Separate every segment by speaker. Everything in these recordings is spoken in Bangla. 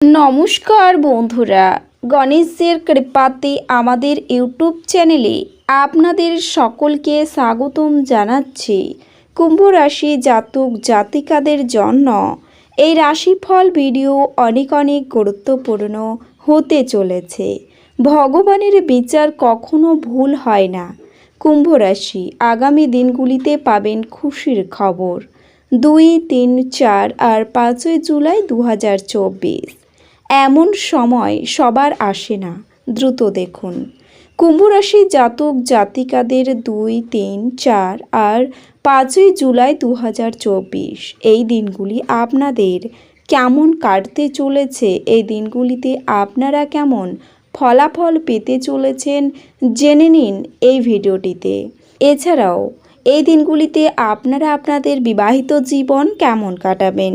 Speaker 1: নমস্কার বন্ধুরা, গণেশের কৃপাতে আমাদের ইউটিউব চ্যানেলে আপনাদের সকলকে স্বাগতম জানাচ্ছি। কুম্ভ রাশি জাতক জাতিকাদের জন্য এই রাশিফল ভিডিও অনেক অনেক গুরুত্বপূর্ণ হতে চলেছে। ভগবানের বিচার কখনো ভুল হয় না। কুম্ভ রাশি আগামী দিনগুলিতে পাবেন খুশির খবর। দুই, তিন, চার আর পাঁচই জুলাই দু হাজার চব্বিশ। এমন সময় সবার আসে না, দ্রুত দেখুন। কুম্ভ রাশি জাতক জাতিকাদের দুই, তিন, চার আর পাঁচই জুলাই দু হাজার চব্বিশ, এই দিনগুলি আপনাদের কেমন কাটতে চলেছে? এই দিনগুলিতে আপনারা কেমন ফলাফল পেতে চলেছেন? জেনে নিন এই ভিডিওটিতে। এছাড়াও, এই দিনগুলিতে আপনারা আপনাদের বিবাহিত জীবন কেমন কাটাবেন?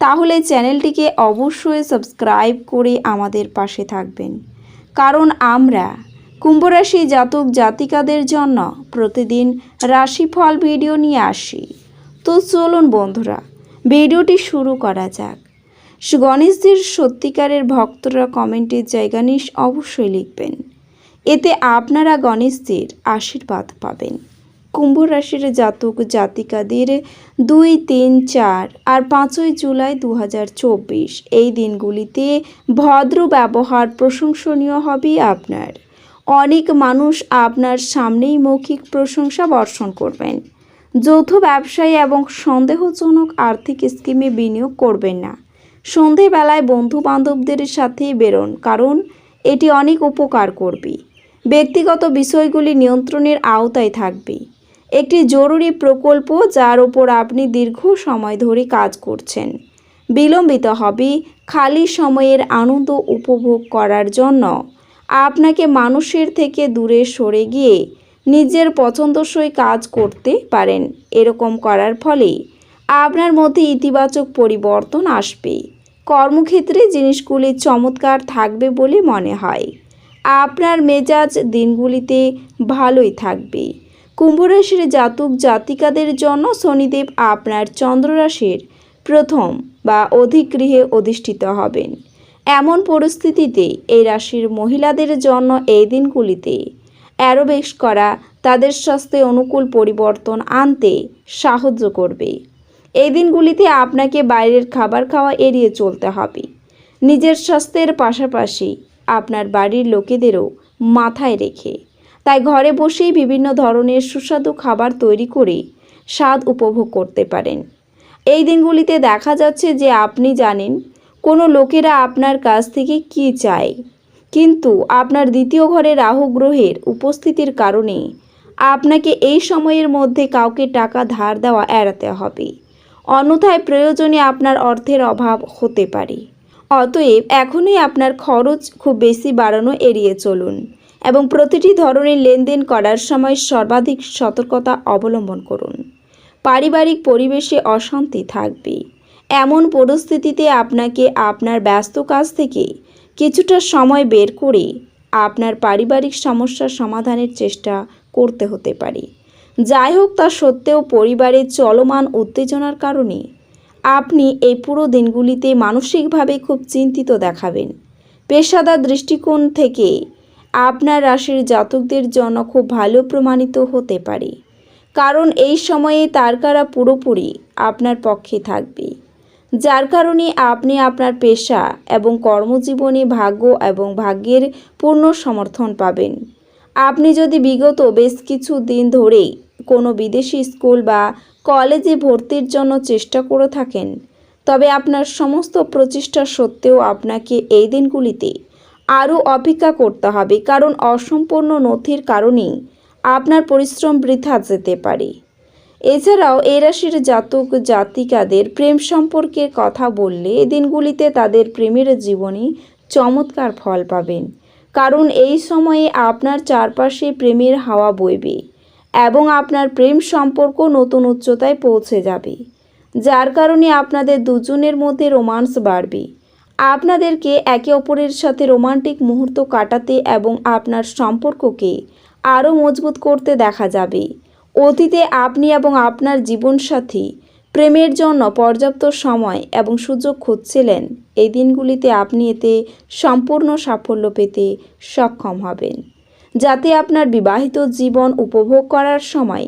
Speaker 1: তাহলে চ্যানেলটিকে অবশ্যই সাবস্ক্রাইব করে আমাদের পাশে থাকবেন। কারণ আমরা কুম্ভরাশি জাতক জাতিকাদের জন্য প্রতিদিন রাশিফল ভিডিও নিয়ে আসি। তো চলুন বন্ধুরা, ভিডিওটি শুরু করা যাক। গণেশজির সত্যিকারের ভক্তরা কমেন্টের জায়গা নিস অবশ্যই লিখবেন। এতে আপনারা গণেশজির আশীর্বাদ পাবেন। কুম্ভ রাশির জাতক জাতিকাদের দুই, তিন, চার আর পাঁচই জুলাই দু হাজার চব্বিশ। এই দিনগুলিতে ভদ্র ব্যবহার প্রশংসনীয় হবে আপনার। অনেক মানুষ আপনার সামনেই মৌখিক প্রশংসা বর্ষণ করবেন। যৌথ ব্যবসায়ী এবং সন্দেহজনক আর্থিক স্কিমে বিনিয়োগ করবেন না। সন্ধেবেলায় বন্ধু বান্ধবদের সাথে বেরোন, কারণ এটি অনেক উপকার করবে। ব্যক্তিগত বিষয়গুলি নিয়ন্ত্রণের আওতায় থাকবে। একটি জরুরি প্রকল্প যার ওপর আপনি দীর্ঘ সময় ধরে কাজ করছেন। বিলম্বিত হবে, খালি সময়ের আনন্দ উপভোগ করার জন্য। আপনাকে মানুষের থেকে দূরে সরে গিয়ে নিজের পছন্দসই কাজ করতে পারেন। এরকম করার ফলে আপনার মধ্যে ইতিবাচক পরিবর্তন আসবে। কর্মক্ষেত্রে জিনিসগুলি চমৎকার থাকবে বলে মনে হয়। আপনার মেজাজ দিনগুলিতে ভালোই থাকবে। কুম্ভরাশির জাতক জাতিকাদের জন্য শনিদেব আপনার চন্দ্ররাশির প্রথম বা অধিক গৃহে অধিষ্ঠিত হবেন। এমন পরিস্থিতিতে এই রাশির মহিলাদের জন্য এই দিনগুলিতে অ্যারোবেক্স করা তাদের স্বাস্থ্যে অনুকূল পরিবর্তন আনতে সাহায্য করবে। এই দিনগুলিতে আপনাকে বাইরের খাবার খাওয়া এড়িয়ে চলতে হবে। নিজের স্বাস্থ্যের পাশাপাশি আপনার বাড়ির লোকেদেরও মাথায় রেখে তাই ঘরে বসেই বিভিন্ন ধরনের সুস্বাদু খাবার তৈরি করে স্বাদ উপভোগ করতে পারেন। এই দিনগুলিতে দেখা যাচ্ছে যে আপনি জানেন কোনো লোকেরা আপনার কাছ থেকে কী চায়। কিন্তু আপনার দ্বিতীয় ঘরে রাহু গ্রহের উপস্থিতির কারণে আপনাকে এই সময়ের মধ্যে কাউকে টাকা ধার দেওয়া এড়াতে হবে। অন্যথায় প্রয়োজনে আপনার অর্থের অভাব হতে পারে। অতএব এখনই আপনার খরচ খুব বেশি বাড়ানো এড়িয়ে চলুন। এবং প্রতিটি ধরনের লেনদেন করার সময় সর্বাধিক সতর্কতা অবলম্বন করুন। পারিবারিক পরিবেশে অশান্তি থাকবে। এমন পরিস্থিতিতে আপনাকে আপনার ব্যস্ত কাজ থেকে কিছুটা সময় বের করে আপনার পারিবারিক সমস্যার সমাধানের চেষ্টা করতে হতে পারে। যাই হোক, তা সত্ত্বেও পরিবারের চলমান উত্তেজনার কারণে আপনি এই পুরো দিনগুলিতে মানসিকভাবে খুব চিন্তিত দেখাবেন। পেশাদার দৃষ্টিকোণ থেকে আপনার রাশির জাতকদের জন্য খুব ভালো প্রমাণিত হতে পারে। কারণ এই সময়ে তারকারা পুরোপুরি আপনার পক্ষে থাকবে। যার কারণে আপনি আপনার পেশা এবং কর্মজীবনে ভাগ্য এবং ভাগ্যের পূর্ণ সমর্থন পাবেন। আপনি যদি বিগত বেশ কিছু দিন ধরেই কোনো বিদেশি স্কুল বা কলেজে ভর্তির জন্য চেষ্টা করে থাকেন, তবে আপনার সমস্ত প্রচেষ্টা সত্ত্বেও আপনাকে এই দিনগুলিতে আরও অপেক্ষা করতে হবে, কারণ অসম্পূর্ণ নথির কারণেই আপনার পরিশ্রম বৃথা যেতে পারে। এছাড়াও এই রাশির জাতক জাতিকাদের প্রেম সম্পর্কে কথা বললে এই দিনগুলিতে তাদের প্রেমের জীবনী চমৎকার ফল পাবেন, কারণ এই সময়ে আপনার চারপাশে প্রেমের হাওয়া বইবে এবং আপনার প্রেম সম্পর্ক নতুন উচ্চতায় পৌঁছে যাবে, যার কারণে আপনাদের দুজনের মধ্যে রোমান্স বাড়বে। আপনাদেরকে একে অপরের সাথে রোমান্টিক মুহূর্ত কাটাতে এবং আপনার সম্পর্ককে আরও মজবুত করতে দেখা যাবে। অতীতে আপনি এবং আপনার জীবনসাথী প্রেমের জন্য পর্যাপ্ত সময় এবং সুযোগ খুঁজছিলেন। এই দিনগুলিতে আপনি এতে সম্পূর্ণ সাফল্য পেতে সক্ষম হবেন। যাতে আপনার বিবাহিত জীবন উপভোগ করার সময়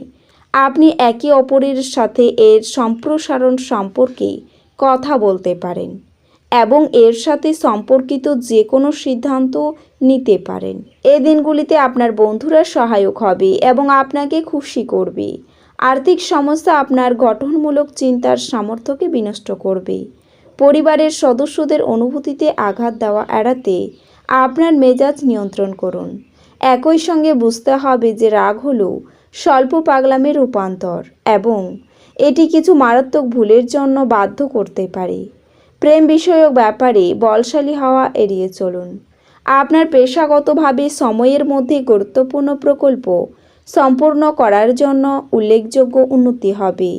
Speaker 1: আপনি একে অপরের সাথে এর সম্প্রসারণ সম্পর্কে কথা বলতে পারেন। এবং এর সাথে সম্পর্কিত যে কোনো সিদ্ধান্ত নিতে পারেন। এই দিনগুলিতে আপনার বন্ধুরা সহায়ক হবে এবং আপনাকে খুশি করবে। আর্থিক সমস্যা আপনার গঠনমূলক চিন্তার সামর্থ্যকে বিনষ্ট করবে। পরিবারের সদস্যদের অনুভূতিতে আঘাত দেওয়া এড়াতে আপনার মেজাজ নিয়ন্ত্রণ করুন। একই সঙ্গে বুঝতে হবে যে রাগ হলো স্বল্প পাগলামের রূপান্তর এবং এটি কিছু মারাত্মক ভুলের জন্য বাধ্য করতে পারে। প্রেম বিষয়ক ব্যাপারে বলশালী হওয়া এড়িয়ে চলুন। আপনার পেশাগতভাবে সময়ের মধ্যে গুরুত্বপূর্ণ প্রকল্প সম্পূর্ণ করার জন্য উল্লেখযোগ্য উন্নতি হবে।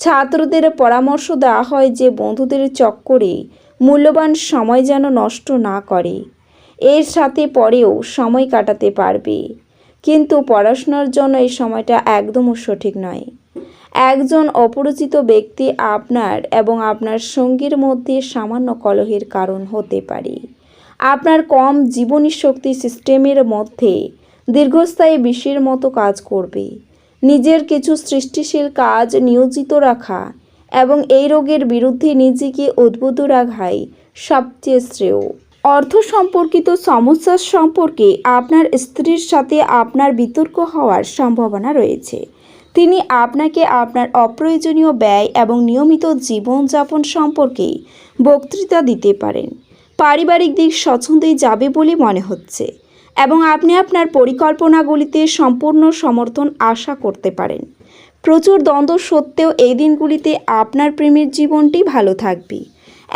Speaker 1: ছাত্রদের পরামর্শ দেওয়া হয় যে বন্ধুদের চক্করে মূল্যবান সময় যেন নষ্ট না করে। এর সাথে পরেও সময় কাটাতে পারবে। কিন্তু পড়াশোনার জন্য এই সময়টা একদমও সঠিক নয়। একজন অপরিচিত ব্যক্তি আপনার এবং আপনার সঙ্গীর মধ্যে সামান্য কলহের কারণ হতে পারে। আপনার কম জীবনী শক্তি সিস্টেমের মধ্যে দীর্ঘস্থায়ী বিষের মতো কাজ করবে। নিজের কিছু সৃষ্টিশীল কাজ নিয়োজিত রাখা এবং এই রোগের বিরুদ্ধে নিজেকে উদ্বুদ্ধ রাখাই সবচেয়ে শ্রেয়। অর্থ সম্পর্কিত সমস্যা সম্পর্কে আপনার স্ত্রীর সাথে আপনার বিতর্ক হওয়ার সম্ভাবনা রয়েছে। তিনি আপনাকে আপনার অপ্রয়োজনীয় ব্যয় এবং নিয়মিত জীবনযাপন সম্পর্কে বক্তৃতা দিতে পারেন। পারিবারিক দিক স্বচ্ছন্দই যাবে বলে মনে হচ্ছে এবং আপনি আপনার পরিকল্পনাগুলিতে সম্পূর্ণ সমর্থন আশা করতে পারেন। প্রচুর দ্বন্দ্ব সত্ত্বেও এই দিনগুলিতে আপনার প্রেমের জীবনটি ভালো থাকবে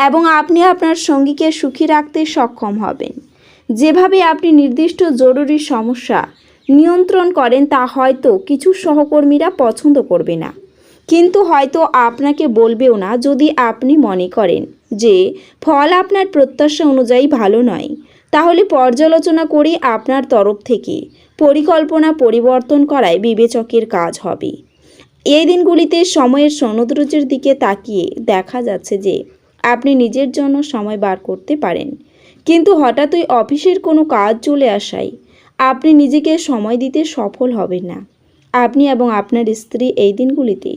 Speaker 1: এবং আপনি আপনার সঙ্গীকে সুখী রাখতে সক্ষম হবেন। যেভাবে আপনি নির্দিষ্ট জরুরি সমস্যা নিয়ন্ত্রণ করেন, তা হয়তো কিছু সহকর্মীরা পছন্দ করবে না। কিন্তু হয়তো আপনাকে বলবেও না যদি আপনি মনে করেন যে ফল আপনার প্রত্যাশা অনুযায়ী ভালো নয়। তাহলে পর্যালোচনা করে আপনার তরফ থেকে পরিকল্পনা পরিবর্তন করায় বিবেচকের কাজ হবে। এই দিনগুলিতে সময়ের সনদরুজের দিকে তাকিয়ে দেখা যাচ্ছে যে আপনি নিজের জন্য সময় বার করতে পারেন। কিন্তু হঠাৎই অফিসের কোনো কাজ চলে আসায় আপনি নিজেকে সময় দিতে সফল হবেন না। আপনি এবং আপনার স্ত্রী এই দিনগুলিতে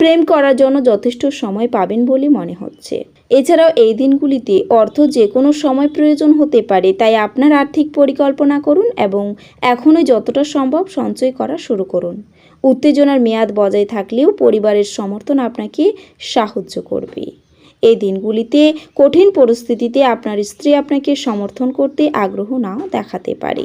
Speaker 1: প্রেম করার জন্য যথেষ্ট সময় পাবেন বলে মনে হচ্ছে। এছাড়াও এই দিনগুলিতে অর্থ যে কোনো সময় প্রয়োজন হতে পারে, তাই আপনার আর্থিক পরিকল্পনা করুন এবং এখনই যতটা সম্ভব সঞ্চয় করা শুরু করুন। উত্তেজনার মেয়াদ বজায় থাকলেও পরিবারের সমর্থন আপনাকে সাহায্য করবে। এই দিনগুলিতে কঠিন পরিস্থিতিতে আপনার স্ত্রী আপনাকে সমর্থন করতে আগ্রহ নাও দেখাতে পারে।